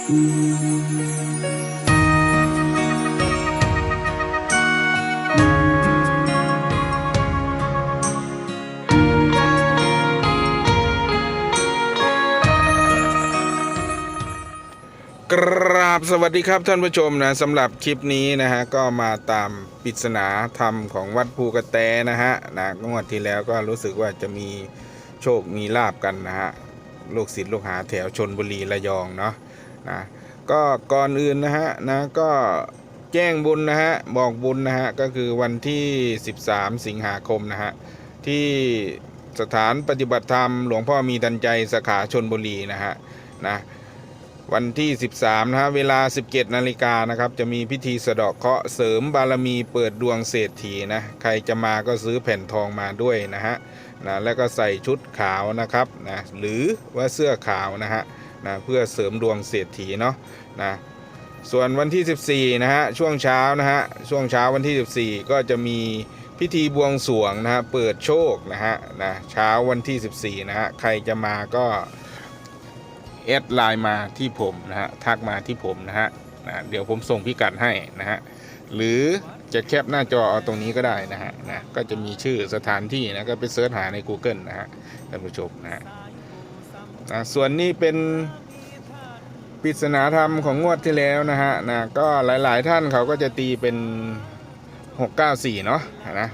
กราบสวัสดีครับท่านผู้ชมนะสำหรับคลิปนี้นะฮะก็มาตามปริศนาธรรมของวัดภูกระแตนะฮะนะงวดที่แล้วก็รู้สึกว่าจะมีโชคมีลาบกันนะฮะลูกศิษย์ลูกหาแถวชนบุรีระยองเนาะ นะก็ก่อนอื่นนะฮะนะก็แจ้งบุญนะฮะบอกบุญนะฮะก็คือวันที่ 13 สิงหาคมนะฮะที่สถานปฏิบัติธรรมหลวงพ่อมีดันใจสาขาชนบุรีนะฮะนะวันที่ 13นะฮะเวลา 17นาฬิกานะครับจะมีพิธีสะเดาะเคราะห์เสริมบารมีเปิดดวงเศรษฐีนะใครจะมาก็ซื้อแผ่นทองมาด้วยนะฮะนะแล้วก็ใส่ชุดขาวนะครับนะหรือว่าเสื้อขาวนะฮะ นะเพื่อเสริมดวงเศรษฐีเนาะนะส่วนวันที่ 14 นะฮะ ช่วงเช้านะฮะ ช่วงเช้าวันที่ 14 ก็จะมีพิธีบวงสรวงนะฮะ เปิดโชคนะฮะนะเช้าวันที่ 14 นะฮะ ใครจะมาก็แอดไลน์มาที่ผมนะฮะ ทักมาที่ผมนะฮะนะเดี๋ยวผมส่งพิกัดให้นะฮะ หรือจะแคปหน้าจอเอาตรงนี้ก็ได้นะฮะนะก็จะมีชื่อสถานที่นะ ก็ไปเสิร์ชหาใน Google นะฮะท่านผู้ชมนะฮะนะ ส่วนนี้เป็นปริศนาธรรมของงวดที่แล้วนะฮะนะก็หลายๆท่านเขาก็จะตีเป็น 694 เนาะนะ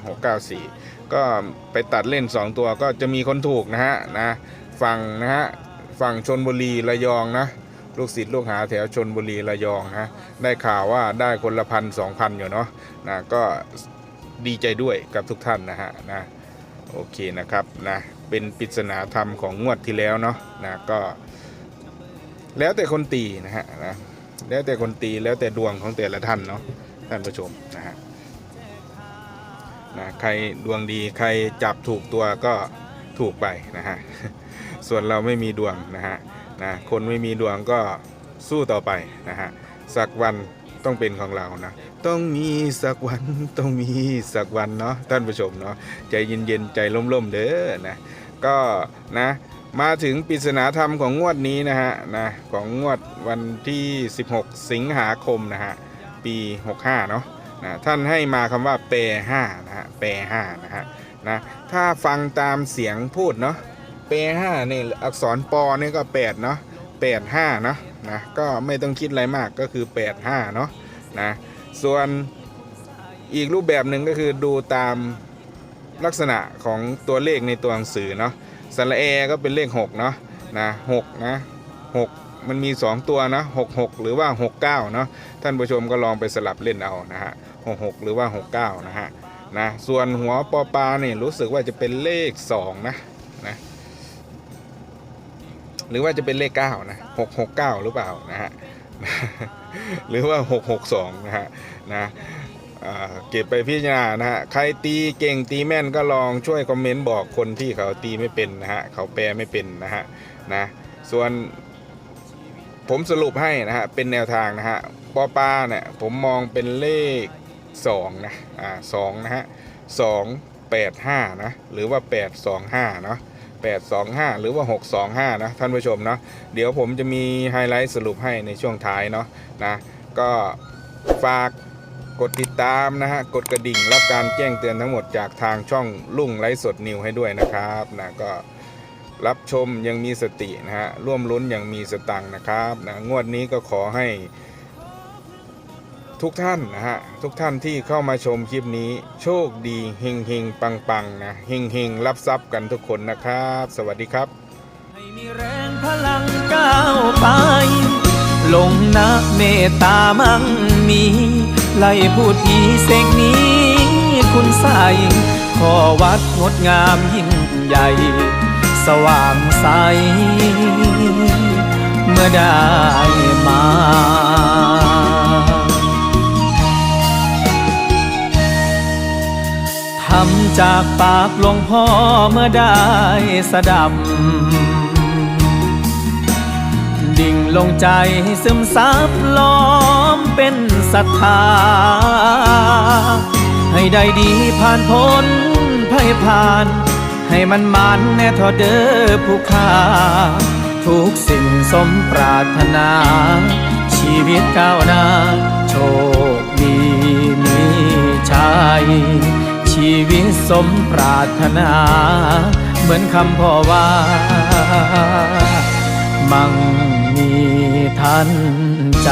694 ก็ไปตัดเล่น 2 ตัวก็จะมีคนถูกนะฮะนะฝั่งนะฮะฝั่งชนบุรีระยองนะลูกศิษย์ลูกหาแถวชนบุรีระยองนะได้ข่าวว่าได้คนละพันสองพันอยู่เนาะนะก็ดีใจด้วยกับทุกท่านนะฮะนะโอเคนะครับนะ เป็นปริศนาธรรมของงวดที่แล้วเนาะนะก็ แล้วแต่คนตีนะฮะนะแล้วแต่คนตีแล้วแต่ดวงของแต่ละท่านเนาะท่านผู้ชมนะฮะนะใครดวงดีใครจับถูกตัวก็ถูกไปนะฮะส่วนเราไม่มีดวงนะฮะนะคนไม่มีดวงก็สู้ต่อไปนะฮะสักวันต้องเป็นของเรานะต้องมีสักวันต้องมีสักวันเนาะท่านผู้ชมเนาะใจเย็นๆใจล่มๆเด้อนะ ก็นะมาถึงปริศนาธรรมของงวดนี้นะฮะนะของงวดวันที่ 16 สิงหาคมนะฮะปี 65 เนาะนะท่านให้มาคำว่าแปร5นะฮะแปร5นะฮะนะถ้าฟังตามเสียงพูดเนาะเปห้านี่อักษรปอนี่ก็แปดเนาะแปดห้าเนาะนะก็ไม่ต้องคิดอะไรมากก็คือแปดห้าเนาะนะส่วนอีกรูปแบบหนึ่งก็คือดูตาม ลักษณะของตัวเลขในตัวหนังสือเนาะสระแอก็เป็นเลข6เนาะนะหกนะหกมันมี 2 ตัวนะหกหกหรือว่า 69เนาะท่านผู้ชมก็ลองไปสลับเล่นเอานะฮะหกหกหรือว่า 69 นะฮะนะส่วนหัวปอปลาเนี่ยรู้สึกว่าจะเป็นเลข 2 นะนะหรือว่าจะเป็นเลขเก้านะหกหกเก้าหรือเปล่านะฮะหรือว่าหกหกสองนะฮะนะ เก็บไปพิจารณานะฮะใครตีเก่งตีแม่นก็ลองช่วยคอมเมนต์บอกคนที่เขาตีไม่เป็นนะฮะเขาแปลไม่เป็นนะฮะนะส่วนผมสรุปให้นะฮะเป็นแนวทางนะฮะปอปลาเนี่ยผมมองเป็นเลขสองนะอ่าสองนะฮะสองแปดห้านะหรือว่าแปดสองห้าเนาะ825 หรือว่า 625 นะท่านผู้ชมเนาะเดี๋ยวผมจะมีไฮไลท์สรุปให้ในช่วงท้ายเนาะนะก็ฝาก กดติดตามนะฮะ กดกระดิ่งรับการแจ้งเตือนทั้งหมดจากทางช่องลุ่งไลฟ์สดนิวให้ด้วยนะครับนะก็รับชมยังมีสตินะฮะ ร่วมลุ้นยังมีสตังนะครับนะงวดนี้ก็ขอให้ทุกท่านนะฮะ ทุกท่านที่เข้ามาชมคลิปนี้ โชคดีเฮงเฮงปังปังนะเฮงเฮงรับทรัพย์กันทุกคนนะครับ สวัสดีครับ ให้มีแรงพลังก้าวไป ลงนะเมตตามั่งมี ไล่พูดผีเสกนี้ คุณใสขอวัดงดงามยิ่งใหญ่ สว่างใส เมื่อได้มาทำจากปากหลวงพ่อเมื่อได้สดับ ดิ่งลงใจซึมซับล้อมเป็นศรัทธา ให้ได้ดีผ่านพ้นภัยผ่าน ให้มันมันแน่ทอเด้อผู้ค่าทุกสิ่งสมปรารถนา ชีวิตก้าวหน้า โชคดีมีชัยชีวิตสมปรารถนา เหมือนคำพ่อว่า มั่ง มีทันใจ